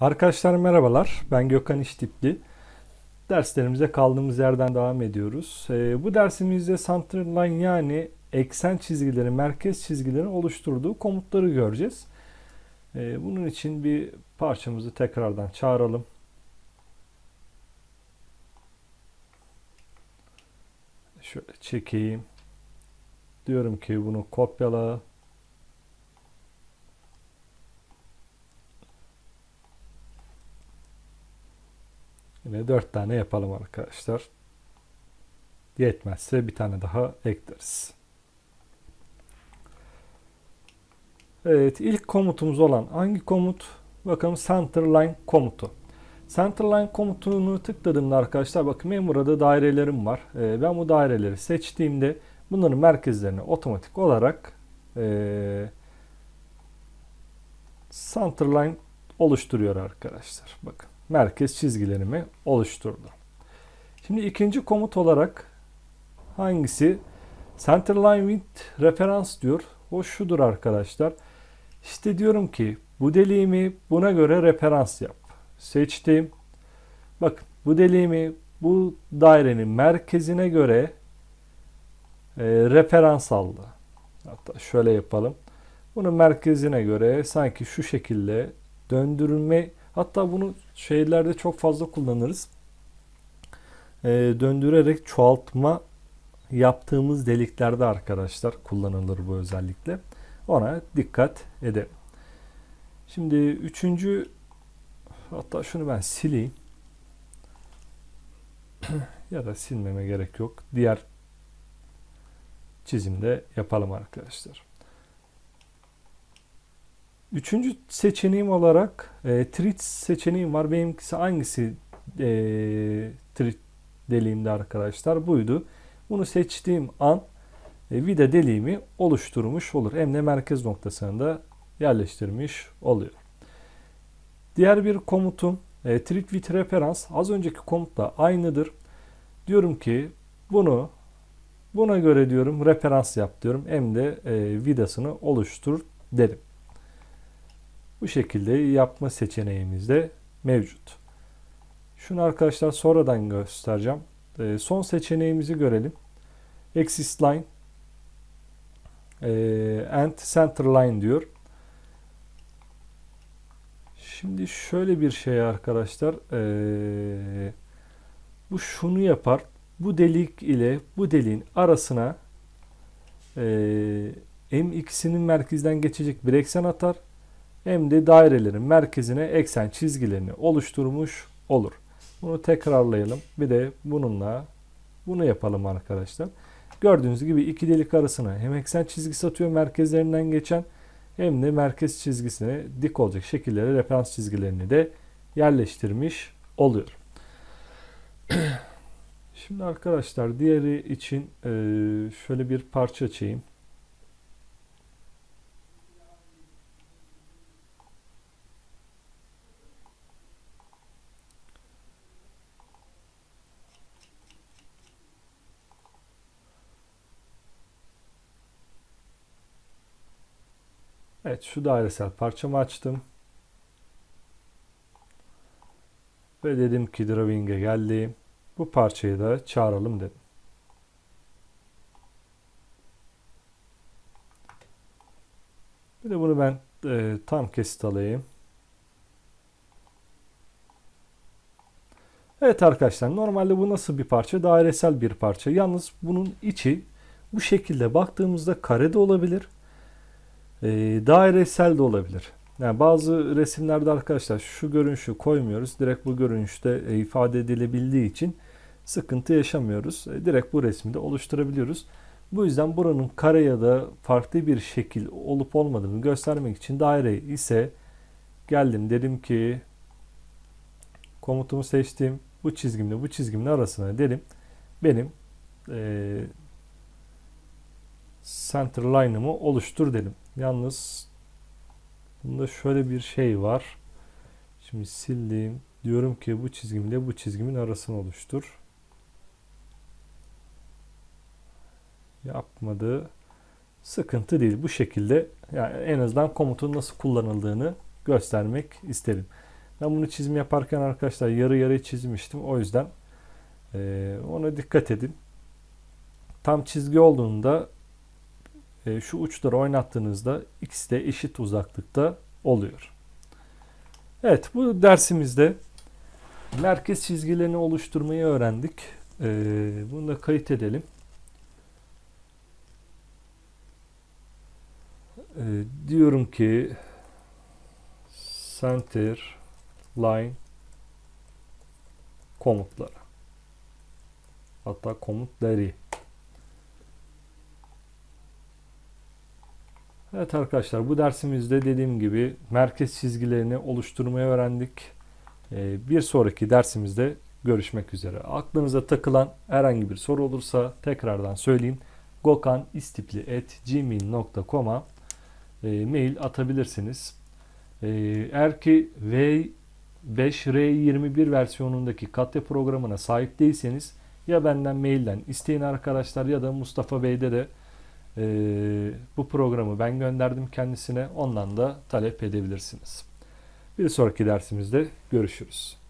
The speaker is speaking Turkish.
Arkadaşlar merhabalar. Ben Gökhan İştipli. Derslerimize kaldığımız yerden devam ediyoruz. Ee, bu dersimizde centerline yani eksen çizgileri, merkez çizgilerin oluşturduğu komutları göreceğiz. Ee, bunun için bir parçamızı tekrardan çağıralım. Şöyle çekeyim. Diyorum ki bunu kopyala. Yine 4 tane yapalım arkadaşlar. Yetmezse bir tane daha ekleriz. Evet ilk komutumuz olan hangi komut? Bakalım centerline komutu. Centerline komutunu tıkladığımda arkadaşlar bakın benim burada dairelerim var. Ee, ben bu daireleri seçtiğimde bunların merkezlerini otomatik olarak e, centerline oluşturuyor arkadaşlar. Bakın merkez çizgilerimi oluşturdu. Şimdi ikinci komut olarak hangisi? Centerline with reference diyor. O şudur arkadaşlar. İşte diyorum ki bu deliğimi buna göre referans yap. Seçtim. Bakın bu deliğimi bu dairenin merkezine göre e, referans aldı. Hatta şöyle yapalım. Bunun merkezine göre sanki şu şekilde döndürme hatta bunu şeylerde çok fazla kullanırız. E, döndürerek çoğaltma yaptığımız deliklerde arkadaşlar kullanılır bu özellikle. Ona dikkat edelim. Şimdi üçüncü hatta şunu ben sileyim. ya da silmeme gerek yok. Diğer çizimde yapalım arkadaşlar. Üçüncü seçeneğim olarak e, trit seçeneğim var. Benimkisi hangisi e, trit deliğimde arkadaşlar buydu. Bunu seçtiğim an e, vida deliğimi oluşturmuş olur. Hem de merkez noktasına da yerleştirmiş oluyor. Diğer bir komutum e, treat with reference az önceki komutla aynıdır. Diyorum ki bunu buna göre diyorum referans yap diyorum. Hem de e, vidasını oluştur derim. Bu şekilde yapma seçeneğimiz de mevcut. Şunu arkadaşlar sonradan göstereceğim. E, son seçeneğimizi görelim. Axis line e, and center line diyor. Şimdi şöyle bir şey arkadaşlar. E, bu şunu yapar. Bu delik ile bu deliğin arasına e, hem ikisinin merkezden geçecek bir eksen atar hem de dairelerin merkezine eksen çizgilerini oluşturmuş olur. Bunu tekrarlayalım. Bir de bununla bunu yapalım arkadaşlar. Gördüğünüz gibi iki delik arasına hem eksen çizgisi atıyor merkezlerinden geçen hem de merkez çizgisine dik olacak şekillere referans çizgilerini de yerleştirmiş oluyor. Şimdi arkadaşlar diğeri için şöyle bir parça açayım. Evet şu dairesel parçamı açtım. Ve dedim ki drawing'e geldim. Bu parçayı da çağıralım dedim. Bir de bunu ben e, tam kesit alayım. Evet arkadaşlar normalde bu nasıl bir parça? Dairesel bir parça. Yalnız bunun içi bu şekilde baktığımızda kare de olabilir e, dairesel de olabilir. Yani bazı resimlerde arkadaşlar şu görünüşü koymuyoruz. Direkt bu görünüşte e, ifade edilebildiği için sıkıntı yaşamıyoruz. E, direkt bu resmi de oluşturabiliyoruz. Bu yüzden buranın kare ya da farklı bir şekil olup olmadığını göstermek için daire ise geldim dedim ki komutumu seçtim. Bu çizgimle bu çizgimin arasına dedim benim e, center line'ımı oluştur dedim. Yalnız bunda şöyle bir şey var. Şimdi sildim. Diyorum ki bu çizgimle bu çizgimin arasını oluştur. Yapmadı. Sıkıntı değil. Bu şekilde yani en azından komutun nasıl kullanıldığını göstermek isterim. Ben bunu çizim yaparken arkadaşlar yarı yarı çizmiştim. O yüzden ona dikkat edin. Tam çizgi olduğunda e, şu uçları oynattığınızda ikisi de eşit uzaklıkta oluyor. Evet bu dersimizde merkez çizgilerini oluşturmayı öğrendik. E, bunu da kayıt edelim. E, diyorum ki center line komutları hatta komutları Evet arkadaşlar bu dersimizde dediğim gibi merkez çizgilerini oluşturmayı öğrendik. Ee, Bir sonraki dersimizde görüşmek üzere. Aklınıza takılan herhangi bir soru olursa tekrardan söyleyeyim. gokanistipli.gmail.com'a e, mail atabilirsiniz. E, Eğer ki V5R21 versiyonundaki Katya programına sahip değilseniz ya benden mailden isteyin arkadaşlar ya da Mustafa Bey'de de e, bu programı ben gönderdim kendisine. Ondan da talep edebilirsiniz. Bir sonraki dersimizde görüşürüz.